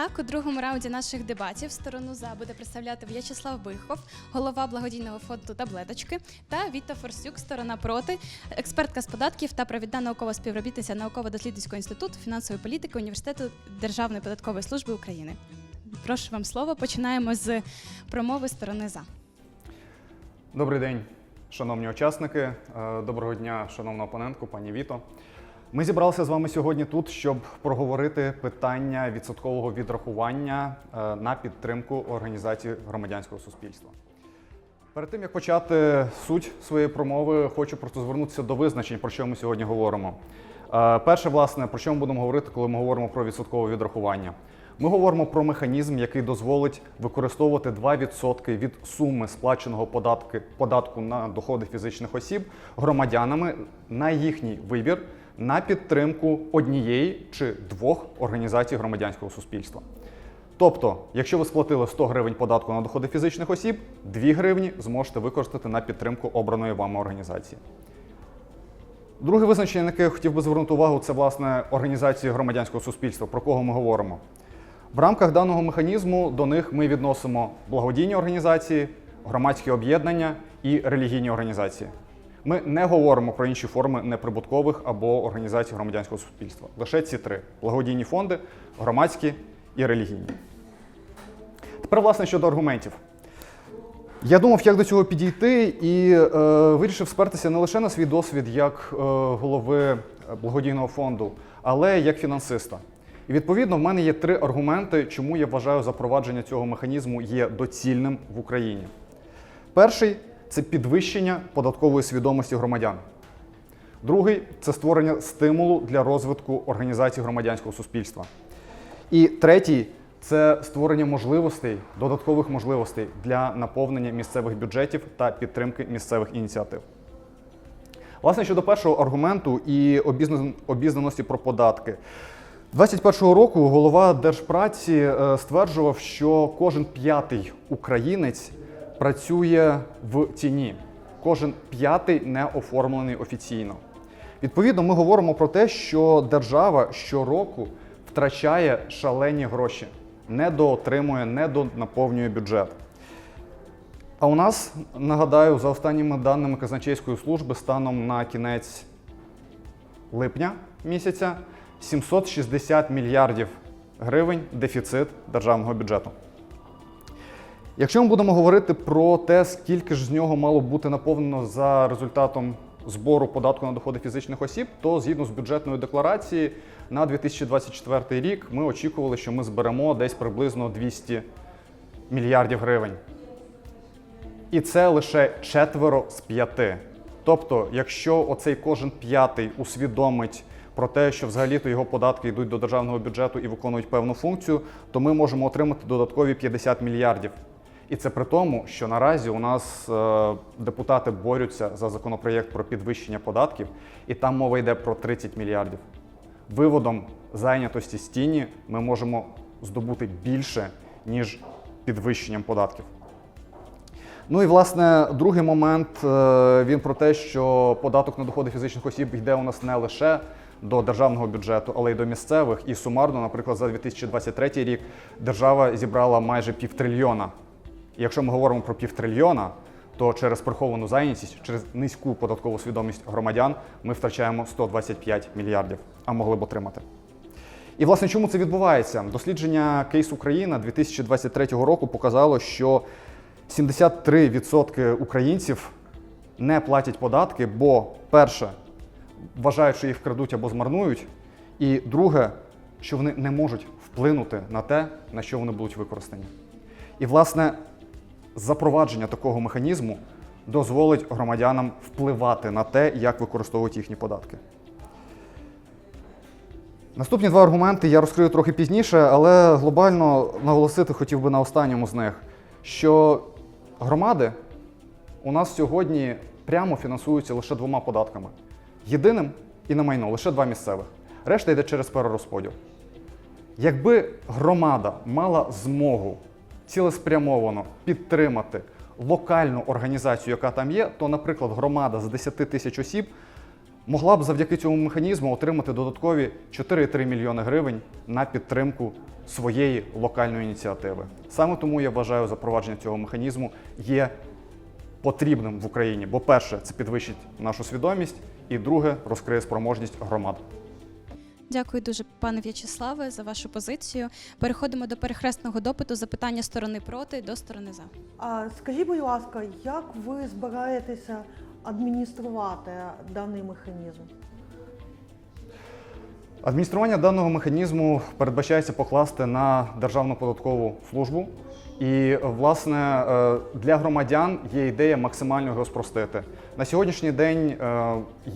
Так, у другому раунді наших дебатів сторону за буде представляти В'ячеслав Бихов, голова благодійного фонду таблеточки, та Віта Форсюк, сторона проти, експертка з податків та провідна наукова співробітниця науково-дослідницького інституту фінансової політики університету Державної податкової служби України. Прошу вам слово. Починаємо з промови сторони за. Добрий день, шановні учасники. Е, Доброго дня, шановна опонентку, пані Віто. Ми зібралися з вами сьогодні тут, щоб проговорити питання відсоткового відрахування е, на підтримку організації громадянського суспільства. Перед тим як почати суть своєї промови, хочу просто звернутися до визначень, про що ми сьогодні говоримо. Е, Перше, власне, про що ми будемо говорити, коли ми говоримо про відсоткове відрахування. Ми говоримо про механізм, який дозволить використовувати 2% від суми сплаченого податки, податку на доходи фізичних осіб громадянами на їхній вибір на підтримку однієї чи двох організацій громадянського суспільства. Тобто, якщо ви сплатили 100 гривень податку на доходи фізичних осіб, 2 гривні зможете використати на підтримку обраної вами організації. Друге визначення, на яке я хотів би звернути увагу, це власне організації громадянського суспільства, про кого ми говоримо. В рамках даного механізму до них ми відносимо благодійні організації, громадські об'єднання і релігійні організації. Ми не говоримо про інші форми неприбуткових або організацій громадянського суспільства. Лише ці три: благодійні фонди, громадські і релігійні. Тепер, власне, щодо аргументів. Я думав, як до цього підійти, і е, вирішив спертися не лише на свій досвід як е, голови благодійного фонду, але як фінансиста. І відповідно, в мене є три аргументи, чому я вважаю запровадження цього механізму є доцільним в Україні. Перший це підвищення податкової свідомості громадян. Другий це створення стимулу для розвитку організацій громадянського суспільства. І третій це створення можливостей, додаткових можливостей для наповнення місцевих бюджетів та підтримки місцевих ініціатив. Власне, щодо першого аргументу і обізнаності про податки. 21-го року голова Держпраці е, стверджував, що кожен п'ятий українець працює в тіні. Кожен п'ятий не оформлений офіційно. Відповідно, ми говоримо про те, що держава щороку втрачає шалені гроші, недоотримує, недонаповнює бюджет. А у нас, нагадаю, за останніми даними казначейської служби, станом на кінець липня місяця 760 мільярдів гривень дефіцит державного бюджету. Якщо ми будемо говорити про те, скільки ж з нього мало бути наповнено за результатом збору податку на доходи фізичних осіб, то згідно з бюджетною декларацією на 2024 рік ми очікували, що ми зберемо десь приблизно 200 мільярдів гривень. І це лише четверо з п'яти. Тобто, якщо оцей кожен п'ятий усвідомить про те, що взагалі-то його податки йдуть до державного бюджету і виконують певну функцію, то ми можемо отримати додаткові 50 мільярдів. І це при тому, що наразі у нас е, депутати борються за законопроєкт про підвищення податків, і там мова йде про 30 мільярдів. Виводом зайнятості з тіні ми можемо здобути більше, ніж підвищенням податків. Ну і власне другий момент е, він про те, що податок на доходи фізичних осіб йде у нас не лише до державного бюджету, але й до місцевих. І сумарно, наприклад, за 2023 рік держава зібрала майже півтрильйона. Якщо ми говоримо про півтрильйона, то через приховану зайнятість, через низьку податкову свідомість громадян ми втрачаємо 125 мільярдів, а могли б отримати. І власне чому це відбувається? Дослідження Кейс Україна 2023 року показало, що 73% українців не платять податки, бо перше вважають, що їх вкрадуть або змарнують, і друге, що вони не можуть вплинути на те, на що вони будуть використані. І власне запровадження такого механізму дозволить громадянам впливати на те, як використовують їхні податки. Наступні два аргументи я розкрию трохи пізніше, але глобально наголосити хотів би на останньому з них, що громади у нас сьогодні прямо фінансуються лише двома податками: єдиним і на майно, лише два місцевих. Решта йде через перерозподіл. Якби громада мала змогу цілеспрямовано підтримати локальну організацію, яка там є, то, наприклад, громада з 10 тисяч осіб могла б завдяки цьому механізму отримати додаткові 4,3 мільйони гривень на підтримку своєї локальної ініціативи. Саме тому я вважаю, запровадження цього механізму є потрібним в Україні. Бо перше, це підвищить нашу свідомість, і друге розкриє спроможність громад. Дякую дуже, пане В'ячеславе, за вашу позицію. Переходимо до перехресного допиту запитання сторони проти до сторони за. А скажіть, будь ласка, як ви збираєтеся адмініструвати даний механізм? Адміністрування даного механізму передбачається покласти на Державну податкову службу. І, власне, е, для громадян є ідея максимально його спростити. На сьогоднішній день е,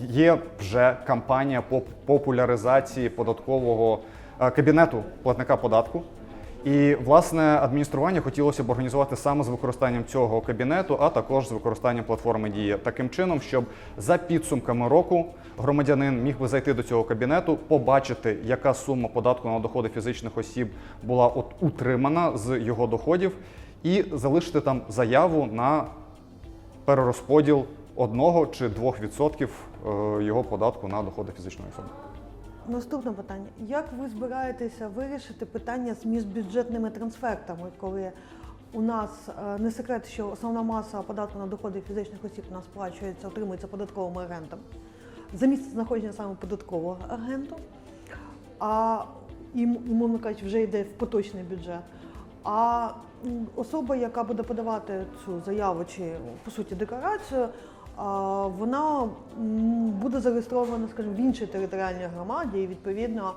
є вже кампанія по популяризації податкового е, кабінету платника податку. І власне адміністрування хотілося б організувати саме з використанням цього кабінету, а також з використанням платформи Дія таким чином, щоб за підсумками року громадянин міг би зайти до цього кабінету, побачити, яка сума податку на доходи фізичних осіб була от утримана з його доходів, і залишити там заяву на перерозподіл одного чи двох відсотків е, його податку на доходи фізичної особи. Наступне питання: як ви збираєтеся вирішити питання з міжбюджетними трансфертами, коли у нас е, не секрет, що основна маса податку на доходи фізичних осіб у нас сплачується, отримується податковим агентом за місце знаходження саме податкового агенту, а умовно кажучи, вже йде в поточний бюджет. А особа, яка буде подавати цю заяву чи по суті декларацію, вона буде зареєстрована, скажімо, в іншій територіальній громаді, і відповідно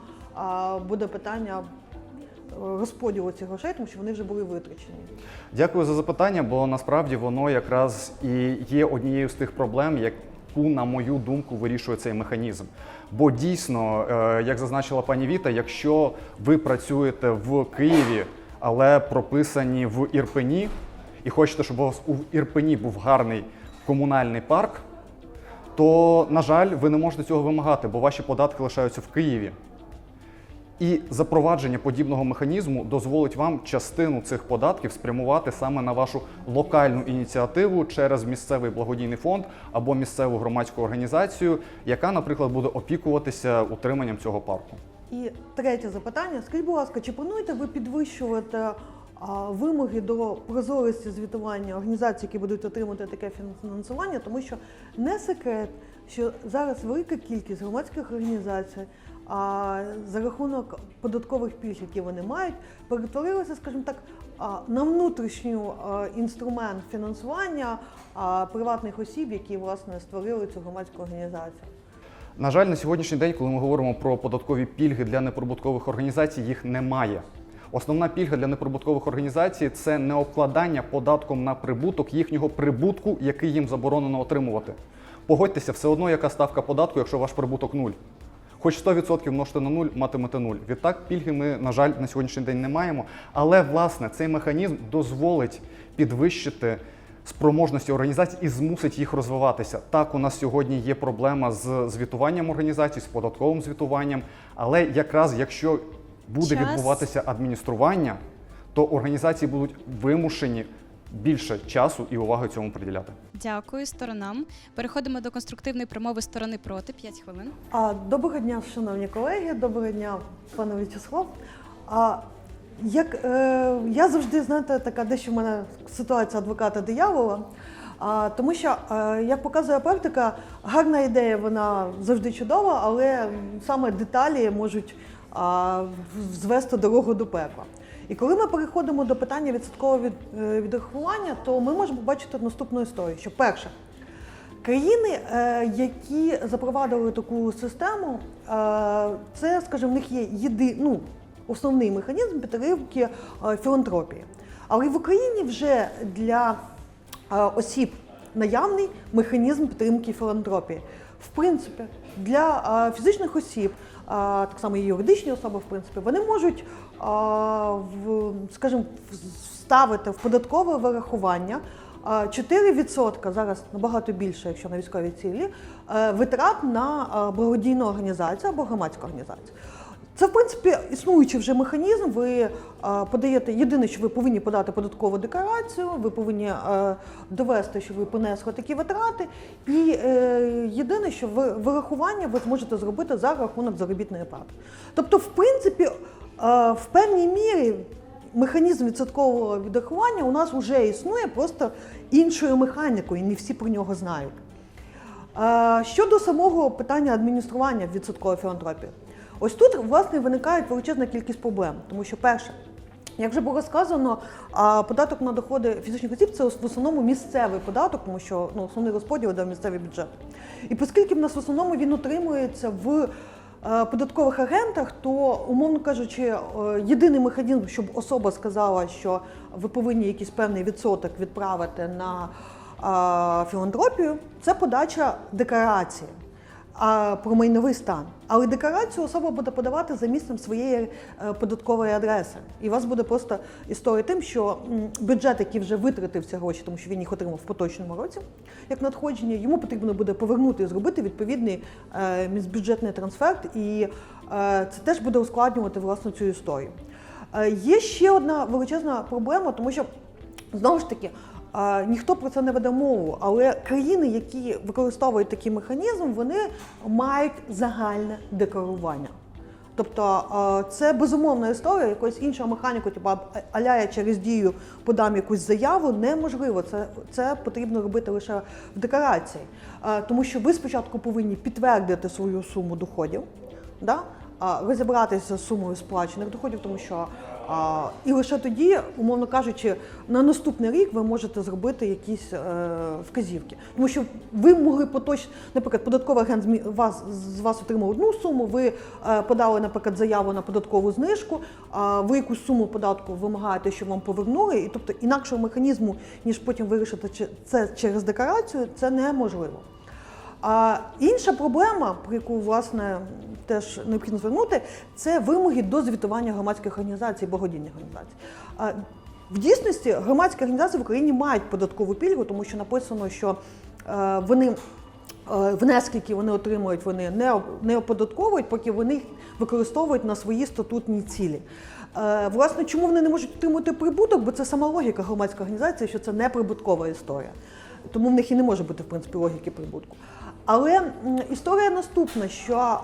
буде питання е, розподілу цих грошей, тому що вони вже були витрачені. Дякую за запитання, бо насправді воно якраз і є однією з тих проблем, яку, на мою думку, вирішує цей механізм. Бо дійсно, е, як зазначила пані Віта, якщо ви працюєте в Києві, але прописані в Ірпені, і хочете, щоб у вас у Ірпені був гарний комунальний парк, то, на жаль, ви не можете цього вимагати, бо ваші податки лишаються в Києві. І запровадження подібного механізму дозволить вам частину цих податків спрямувати саме на вашу локальну ініціативу через місцевий благодійний фонд або місцеву громадську організацію, яка, наприклад, буде опікуватися утриманням цього парку. І третє запитання: скажіть, будь ласка, чи плануєте ви підвищувати вимоги до прозорості звітування організацій, які будуть отримати таке фінансування? Тому що не секрет, що зараз велика кількість громадських організацій. А за рахунок податкових пільг, які вони мають, перетворилися, скажімо так, на внутрішню інструмент фінансування приватних осіб, які власне створили цю громадську організацію. На жаль, на сьогоднішній день, коли ми говоримо про податкові пільги для неприбуткових організацій, їх немає. Основна пільга для неприбуткових організацій це не обкладання податком на прибуток їхнього прибутку, який їм заборонено отримувати. Погодьтеся, все одно яка ставка податку, якщо ваш прибуток нуль. Хоч 100% множте на нуль, матимете нуль. Відтак пільги ми, на жаль, на сьогоднішній день не маємо. Але власне цей механізм дозволить підвищити спроможності організацій і змусить їх розвиватися. Так, у нас сьогодні є проблема з звітуванням організацій, з податковим звітуванням. Але якраз якщо буде Час. відбуватися адміністрування, то організації будуть вимушені більше часу і уваги цьому приділяти. Дякую сторонам. Переходимо до конструктивної промови сторони проти. 5 хвилин. А, Доброго дня, шановні колеги, доброго дня, пане В'ячеслав. А, як, е, я завжди, знаєте, така дещо в мене ситуація адвоката диявола. А, тому що, е, як показує практика, гарна ідея, вона завжди чудова, але саме деталі можуть звести дорогу до пекла. І коли ми переходимо до питання відсоткового від, е, відрахування, то ми можемо побачити наступну історію. Що перше, Країни, е, які запровадили таку систему, е, це, скажімо, в них є єди, ну, основний механізм підтримки філантропії. Але в Україні вже для осіб наявний механізм підтримки філантропії. В принципі, для фізичних осіб, так само і юридичні особи, в принципі, вони можуть, скажімо, вставити в податкове вирахування а, 4% зараз набагато більше, якщо на військові цілі, е, витрат на благодійну організацію або громадську організацію. Це, в принципі, існуючий вже механізм. Ви а, подаєте єдине, що ви повинні подати податкову декларацію, ви повинні а, довести, що ви понесли такі витрати, і е, єдине, що ви вирахування ви зможете зробити за рахунок заробітної плати. Тобто, в принципі, в певній мірі. Механізм відсоткового відрахування у нас вже існує просто іншою механікою, і не всі про нього знають. Е, Щодо самого питання адміністрування відсоткової філантропії, ось тут власне виникає величезна кількість проблем, тому що перше. Як вже було сказано, податок на доходи фізичних осіб це в основному місцевий податок, тому що ну, основний розподіл йде в місцевий бюджет. І оскільки в нас в основному він утримується в е, податкових агентах, то, умовно кажучи, е, єдиний механізм, щоб особа сказала, що ви повинні якийсь певний відсоток відправити на філантропію, це подача декларації а, про майновий стан. Але декларацію особа буде подавати за місцем своєї е, податкової адреси. І у вас буде просто історія тим, що бюджет, який вже витратив ці гроші, тому що він їх отримав в поточному році, як надходження, йому потрібно буде повернути і зробити відповідний е, міжбюджетний трансфер, і е, це теж буде ускладнювати власне цю історію. Є ще одна величезна проблема, тому що знову ж таки. Ніхто про це не веде мову, але країни, які використовують такий механізм, вони мають загальне декларування. Тобто це безумовна історія, якоїсь іншого механіку, типу аля я через дію подам якусь заяву, неможливо. Це, це потрібно робити лише в декларації. Тому що ви спочатку повинні підтвердити свою суму доходів, да? розібратися з сумою сплачених доходів, тому що а, і лише тоді, умовно кажучи, на наступний рік ви можете зробити якісь е, вказівки. Тому що ви могли поточно, наприклад, податковий агент вас, з вас отримав одну суму, ви е, подали, наприклад, заяву на податкову знижку, а ви якусь суму податку вимагаєте, щоб вам повернули, і тобто інакшого механізму, ніж потім вирішити це через декларацію, це неможливо. А інша проблема, про яку власне теж необхідно звернути, це вимоги до звітування громадських організацій, благодійних організацій. В дійсності громадські організації в Україні мають податкову пільгу, тому що написано, що е, вони. е, Внески, які вони отримують, вони не, не оподатковують, поки вони їх використовують на свої статутні цілі. Е, Власне, чому вони не можуть отримати прибуток? Бо це сама логіка громадської організації, що це не прибуткова історія. Тому в них і не може бути в принципі логіки прибутку. Але історія наступна, що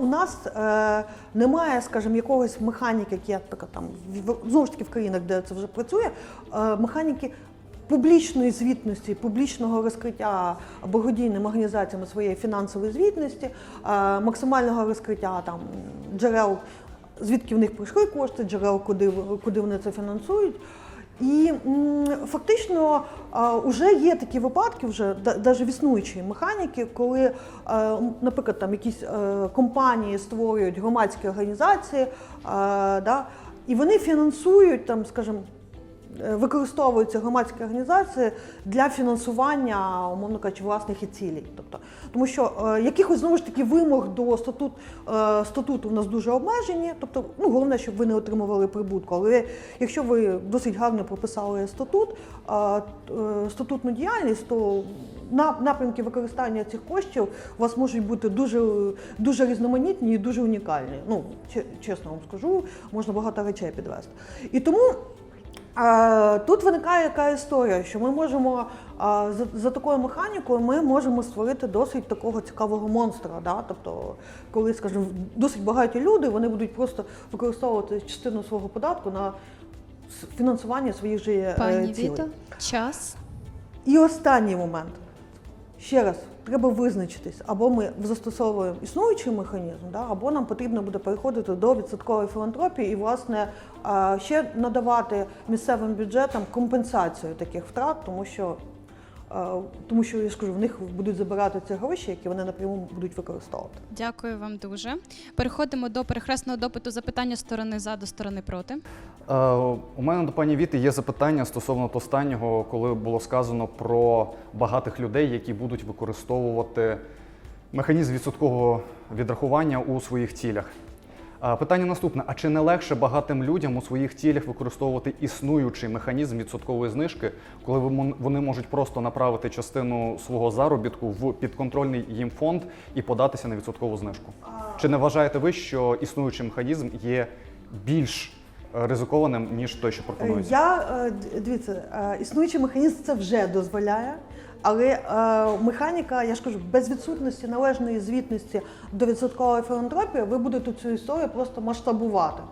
у нас е, немає, скажімо, якогось механіки, як є така там знову ж таки в країнах, де це вже працює, е, механіки публічної звітності, публічного розкриття благодійними організаціями своєї фінансової звітності, е, максимального розкриття там джерел, звідки в них прийшли кошти, джерел, куди, куди вони це фінансують. І фактично вже є такі випадки, вже навіть в існуючої механіки, коли, е, наприклад, там якісь е, компанії створюють громадські організації, е, да, і вони фінансують там, скажімо, використовуються громадські організації для фінансування, умовно кажучи, власних і цілей. Тобто, тому що е, якихось знову ж таки вимог до статут, е, статуту в нас дуже обмежені. Тобто, ну головне, щоб ви не отримували прибутку. Але якщо ви досить гарно прописали статут, е, е, статутну діяльність, то на- напрямки використання цих коштів у вас можуть бути дуже, дуже різноманітні і дуже унікальні. Ну, че- чесно вам скажу, можна багато речей підвести. І тому Е, Тут виникає яка історія, що ми можемо за, за такою механікою ми можемо створити досить такого цікавого монстра. Да? Тобто, коли, скажімо, досить багаті люди, вони будуть просто використовувати частину свого податку на фінансування своїх же е, Пані цілей. Віто, час. І останній момент. Ще раз, треба визначитись, або ми застосовуємо існуючий механізм, да, або нам потрібно буде переходити до відсоткової філантропії і, власне, ще надавати місцевим бюджетам компенсацію таких втрат, тому що, тому що я ж в них будуть забирати ці гроші, які вони напряму будуть використовувати. Дякую вам дуже. Переходимо до перехресного допиту запитання сторони за до сторони проти. Е, У мене до пані Віти є запитання стосовно останнього, коли було сказано про багатих людей, які будуть використовувати механізм відсоткового відрахування у своїх цілях. Е, Питання наступне: а чи не легше багатим людям у своїх цілях використовувати існуючий механізм відсоткової знижки, коли вони можуть просто направити частину свого заробітку в підконтрольний їм фонд і податися на відсоткову знижку? Чи не вважаєте ви, що існуючий механізм є більш ризикованим, ніж той, що пропонується? Я е, дивіться, е, існуючий механізм це вже дозволяє. Але е, механіка, я ж кажу, без відсутності належної звітності до відсоткової філантропії, ви будете цю історію просто масштабувати.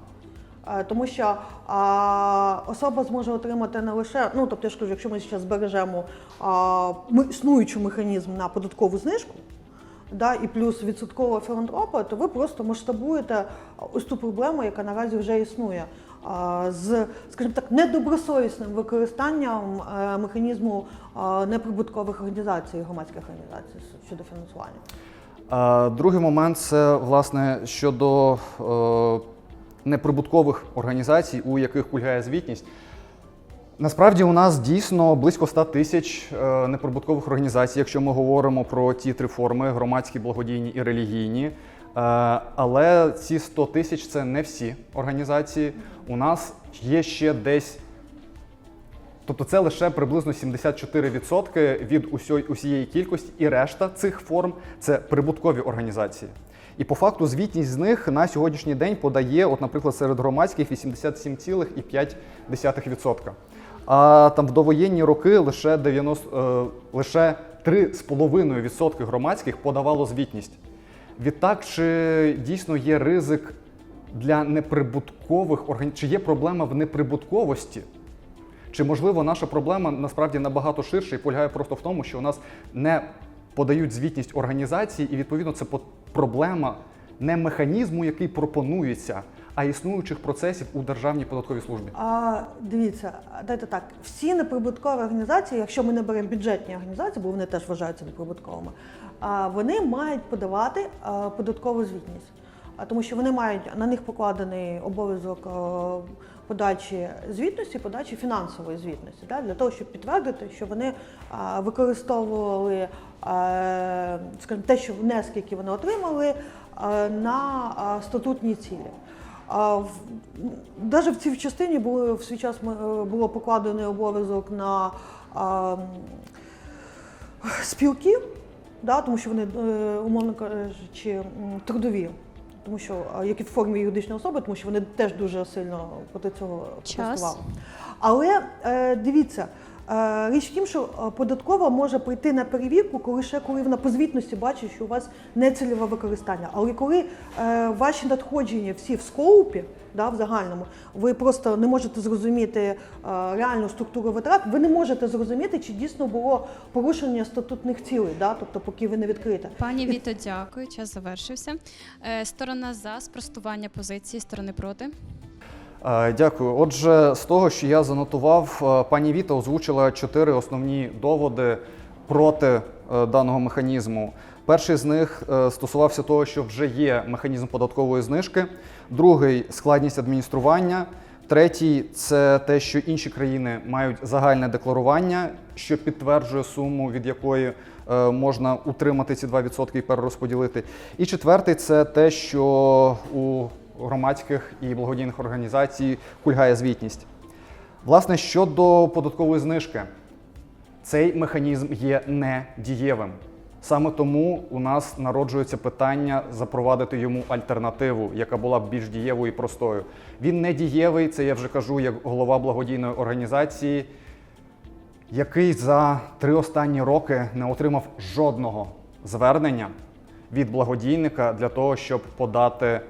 Е, Тому що а, особа зможе отримати не лише, ну тобто я ж кажу, якщо ми зараз збережемо ми- існуючий механізм на податкову знижку, да, і плюс відсоткова філантропа, то ви просто масштабуєте ось ту проблему, яка наразі вже існує. З, скажімо так, недобросовісним використанням е, механізму неприбуткових організацій, громадських організацій щодо фінансування. Другий момент це власне щодо е, неприбуткових організацій, у яких кульгає звітність. Насправді у нас дійсно близько 100 тисяч е, неприбуткових організацій, якщо ми говоримо про ті три форми громадські, благодійні і релігійні. Е, але ці 100 тисяч це не всі організації. У нас є ще десь Тобто це лише приблизно 74% від усієї кількості, і решта цих форм це прибуткові організації. І по факту звітність з них на сьогоднішній день подає, от, наприклад, серед громадських 87,5%. А там в довоєнні роки лише 90, е, лише 3,5% громадських подавало звітність. Відтак, чи дійсно є ризик для неприбуткових організацій, чи є проблема в неприбутковості? Чи можливо наша проблема насправді набагато ширша і полягає просто в тому, що у нас не подають звітність організації, і відповідно це проблема не механізму, який пропонується, а існуючих процесів у державній податковій службі. А, дивіться, дайте так, всі неприбуткові організації, якщо ми не беремо бюджетні організації, бо вони теж вважаються неприбутковими, вони мають подавати податкову звітність. Тому що вони мають на них покладений обов'язок подачі звітності, подачі фінансової звітності, для того, щоб підтвердити, що вони використовували скажімо, те, що внески, які вони отримали, на статутні цілі. А в навіть в цій частині було в свій час е, було покладений обов'язок на а, спілки, да, тому що вони, е, умовно кажучи, трудові. Тому що а, як і в формі юридичної особи, тому що вони теж дуже сильно проти цього протестували. Але е, дивіться, річ в тім, що е, податкова може прийти на перевірку, коли ще коли вона по звітності бачить, що у вас нецільове використання. Але коли е, ваші надходження всі в скоупі, да, в загальному, ви просто не можете зрозуміти е, реальну структуру витрат, ви не можете зрозуміти, чи дійсно було порушення статутних цілей, да, тобто поки ви не відкрите. Пані Віто, дякую. Час завершився. Е, Сторона за спростування позиції, сторони проти. Е, Дякую. Отже, з того, що я занотував, е, пані Віта озвучила чотири основні доводи проти е, даного механізму. Перший з них стосувався того, що вже є механізм податкової знижки, другий складність адміністрування. Третій це те, що інші країни мають загальне декларування, що підтверджує суму, від якої можна утримати ці 2% і перерозподілити. І четвертий це те, що у громадських і благодійних організацій кульгає звітність. Власне, щодо податкової знижки, цей механізм є недієвим. Саме тому у нас народжується питання запровадити йому альтернативу, яка була б більш дієвою і простою. Він не дієвий, це я вже кажу як голова благодійної організації, який за три останні роки не отримав жодного звернення від благодійника для того, щоб подати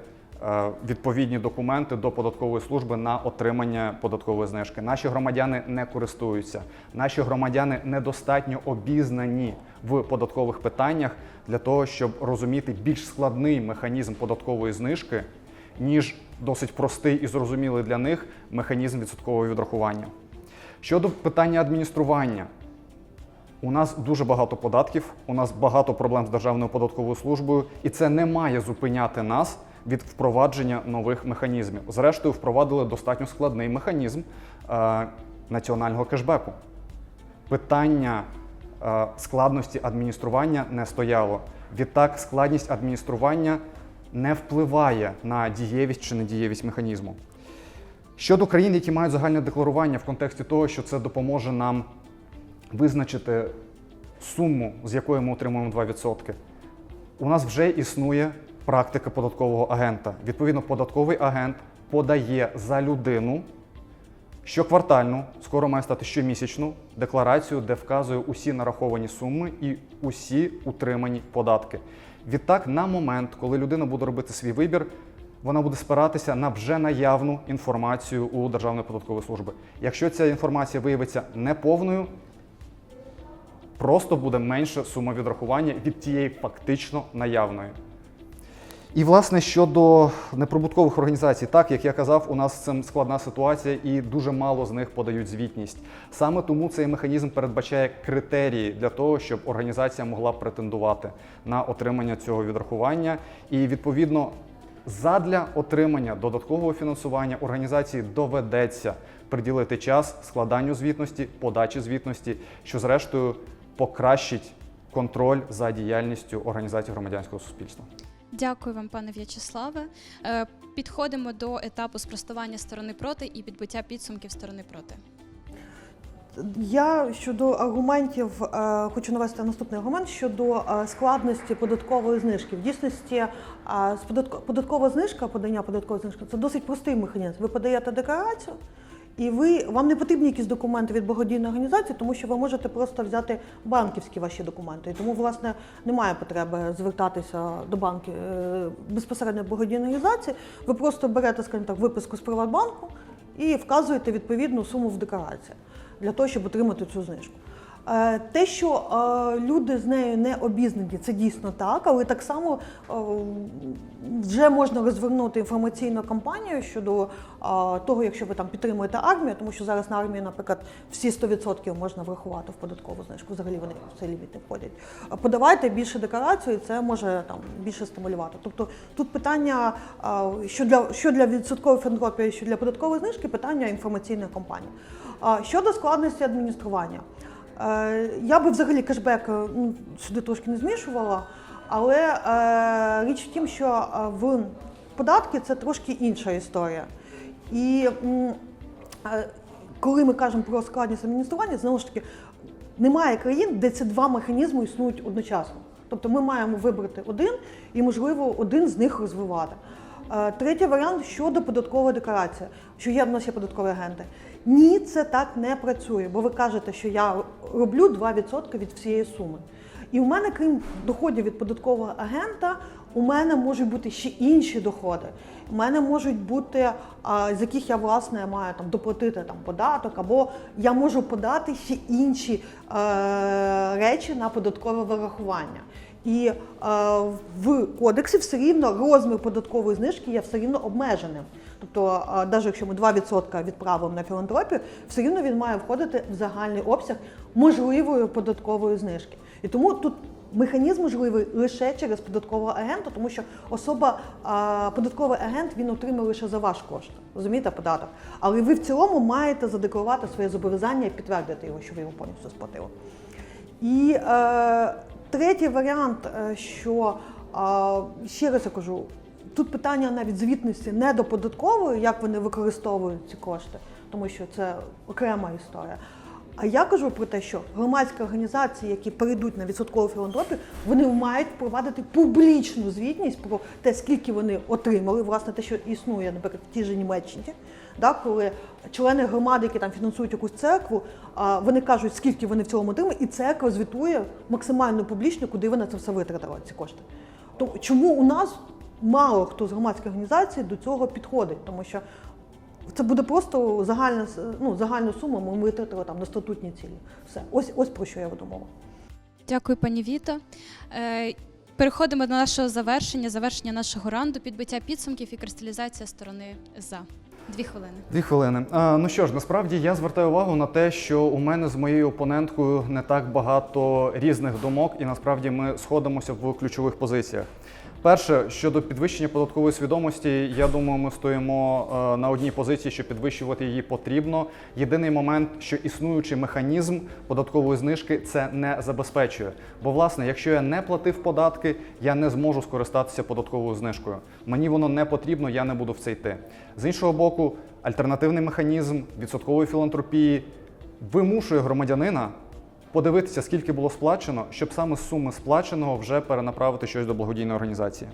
відповідні документи до податкової служби на отримання податкової знижки. Наші громадяни не користуються. Наші громадяни недостатньо обізнані в податкових питаннях для того, щоб розуміти більш складний механізм податкової знижки, ніж досить простий і зрозумілий для них механізм відсоткового відрахування. Щодо питання адміністрування, у нас дуже багато податків, у нас багато проблем з Державною податковою службою, і це не має зупиняти нас від впровадження нових механізмів. Зрештою, впровадили достатньо складний механізм е, національного кешбеку. Питання е, складності адміністрування не стояло. Відтак, складність адміністрування не впливає на дієвість чи недієвість механізму. Щодо країн, які мають загальне декларування в контексті того, що це допоможе нам визначити суму, з якої ми отримуємо 2%, у нас вже існує практика податкового агента. Відповідно, податковий агент подає за людину щоквартальну, скоро має стати щомісячну декларацію, де вказує усі нараховані суми і усі утримані податки. Відтак, на момент, коли людина буде робити свій вибір, вона буде спиратися на вже наявну інформацію у Державної податкової служби. Якщо ця інформація виявиться неповною, просто буде менша сума відрахування від тієї фактично наявної. І, власне, щодо неприбуткових організацій, так як я казав, у нас цим складна ситуація, і дуже мало з них подають звітність. Саме тому цей механізм передбачає критерії для того, щоб організація могла претендувати на отримання цього відрахування. І відповідно, задля отримання додаткового фінансування організації доведеться приділити час складанню звітності, подачі звітності, що зрештою покращить контроль за діяльністю організацій громадянського суспільства. Дякую вам, пане В'ячеславе. Е, Підходимо до етапу спростування сторони проти і підбиття підсумків сторони проти. Я щодо аргументів е, хочу навести наступний аргумент щодо е, складності податкової знижки. В дійсності податкова знижка, подання податкової знижки це досить простий механізм. Ви подаєте декларацію, і ви вам не потрібні якісь документи від благодійної організації, тому що ви можете просто взяти банківські ваші документи. І тому, власне, немає потреби звертатися до банки е, безпосередньо благодійної організації. Ви просто берете, скажімо так, виписку з Приватбанку і вказуєте відповідну суму в декларації для того, щоб отримати цю знижку. Е, Те, що е, люди з нею не обізнані, це дійсно так, але так само е, вже можна розвернути інформаційну кампанію щодо того, якщо ви там підтримуєте армію, тому що зараз на армію, наприклад, всі 100% можна врахувати в податкову знижку, взагалі вони в цей ліміт не входять. Подавайте більше декларацію, і це може там більше стимулювати. Тобто тут питання, що для що для відсоткової філантропії, що для податкової знижки, питання інформаційної кампанії. Щодо складності адміністрування, я би взагалі кешбек е, ну, сюди трошки не змішувала, але е, річ в тім, що е, в податки це трошки інша історія. І е, коли ми кажемо про складність адміністрування, знову ж таки, немає країн, де ці два механізми існують одночасно. Тобто ми маємо вибрати один і, можливо, один з них розвивати. Е, Третій варіант щодо податкової декларації, що є в нас є податкові агенти. Ні, це так не працює, бо ви кажете, що я роблю 2% від всієї суми. І у мене, крім доходів від податкового агента, у мене можуть бути ще інші доходи. У мене можуть бути, з яких я власне маю там доплатити там податок, або я можу подати ще інші е, речі на податкове вирахування. І е, в кодексі все рівно розмір податкової знижки є все рівно обмеженим. Тобто, навіть якщо ми 2% відправимо на філантропію, все рівно він має входити в загальний обсяг можливої податкової знижки. І тому тут механізм можливий лише через податкового агента, тому що особа, а, податковий агент він отримує лише за ваш кошт. Розумієте, податок. Але ви в цілому маєте задекларувати своє зобов'язання і підтвердити його, що ви його повністю сплатили. І е, третій варіант, е, що ще раз я кажу, тут питання навіть звітності не до податкової, як вони використовують ці кошти, тому що це окрема історія. А я кажу про те, що громадські організації, які перейдуть на відсоткову філантропію, вони мають провадити публічну звітність про те, скільки вони отримали, власне, те, що існує, наприклад, в тій же Німеччині, да, коли члени громади, які там фінансують якусь церкву, вони кажуть, скільки вони в цілому отримали, і церква звітує максимально публічно, куди вона це все витратила, ці кошти. То чому у нас мало хто з громадських організацій до цього підходить? Тому що це буде просто загальна, ну, загальну суму ми витратили там на статутні цілі. Все, ось ось про що я веду мову. Дякую, пані Віто. Е, Переходимо до нашого завершення, завершення нашого ранду, підбиття підсумків і кристалізація сторони за. Дві хвилини. Дві хвилини. А, ну що ж, насправді я звертаю увагу на те, що у мене з моєю опоненткою не так багато різних думок, і насправді ми сходимося в ключових позиціях. Перше, щодо підвищення податкової свідомості, я думаю, ми стоїмо е, на одній позиції, що підвищувати її потрібно. Єдиний момент, що існуючий механізм податкової знижки це не забезпечує. Бо, власне, якщо я не платив податки, я не зможу скористатися податковою знижкою. Мені воно не потрібно, я не буду в це йти. З іншого боку, альтернативний механізм відсоткової філантропії вимушує громадянина подивитися, скільки було сплачено, щоб саме з суми сплаченого вже перенаправити щось до благодійної організації.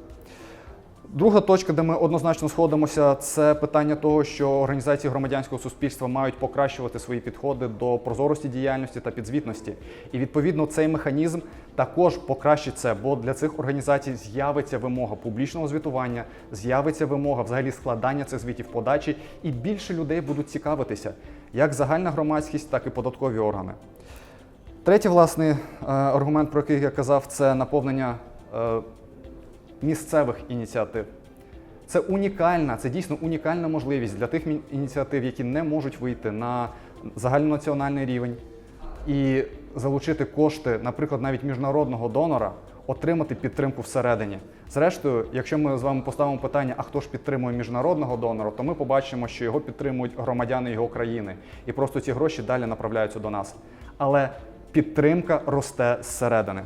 Друга точка, де ми однозначно сходимося, це питання того, що організації громадянського суспільства мають покращувати свої підходи до прозорості діяльності та підзвітності. І відповідно цей механізм також покращить це, бо для цих організацій з'явиться вимога публічного звітування, з'явиться вимога взагалі складання цих звітів подачі, і більше людей будуть цікавитися як загальна громадськість, так і податкові органи. Третій, власне, е, аргумент, про який я казав, це наповнення е, місцевих ініціатив. Це унікальна, це дійсно унікальна можливість для тих ініціатив, які не можуть вийти на загальнонаціональний рівень і залучити кошти, наприклад, навіть міжнародного донора, отримати підтримку всередині. Зрештою, якщо ми з вами поставимо питання, а хто ж підтримує міжнародного донора, то ми побачимо, що його підтримують громадяни його країни, і просто ці гроші далі направляються до нас. Але підтримка росте зсередини.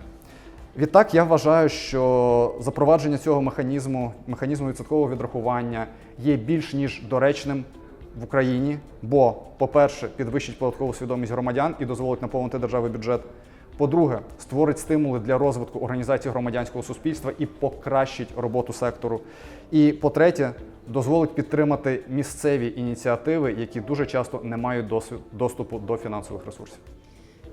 Відтак, я вважаю, що запровадження цього механізму, механізму відсоткового відрахування є більш ніж доречним в Україні, бо, по-перше, підвищить податкову свідомість громадян і дозволить наповнити державний бюджет. По-друге, створить стимули для розвитку організацій громадянського суспільства і покращить роботу сектору. І по-третє, дозволить підтримати місцеві ініціативи, які дуже часто не мають доступу до фінансових ресурсів.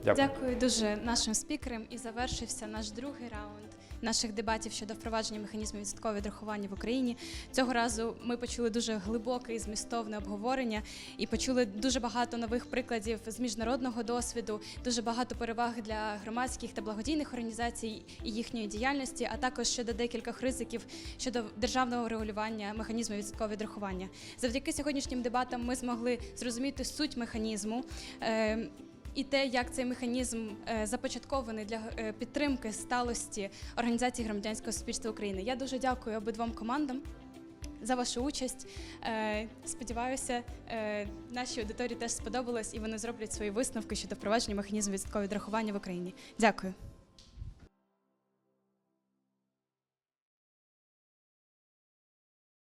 Дякую. Дякую дуже нашим спікерам. І завершився наш другий раунд наших дебатів щодо впровадження механізму відсоткового відрахування в Україні. Цього разу ми почули дуже глибоке і змістовне обговорення і почули дуже багато нових прикладів з міжнародного досвіду, дуже багато переваг для громадських та благодійних організацій і їхньої діяльності, а також щодо декількох ризиків щодо державного регулювання механізму відсоткового відрахування. Завдяки сьогоднішнім дебатам ми змогли зрозуміти суть механізму. І те, як цей механізм е, започаткований для е, підтримки сталості організації громадянського суспільства України. Я дуже дякую обидвом командам. За вашу участь. Е, Сподіваюся, нашій аудиторії теж сподобалось і вони зроблять свої висновки щодо впровадження механізму відсоткового відрахування в Україні. Дякую.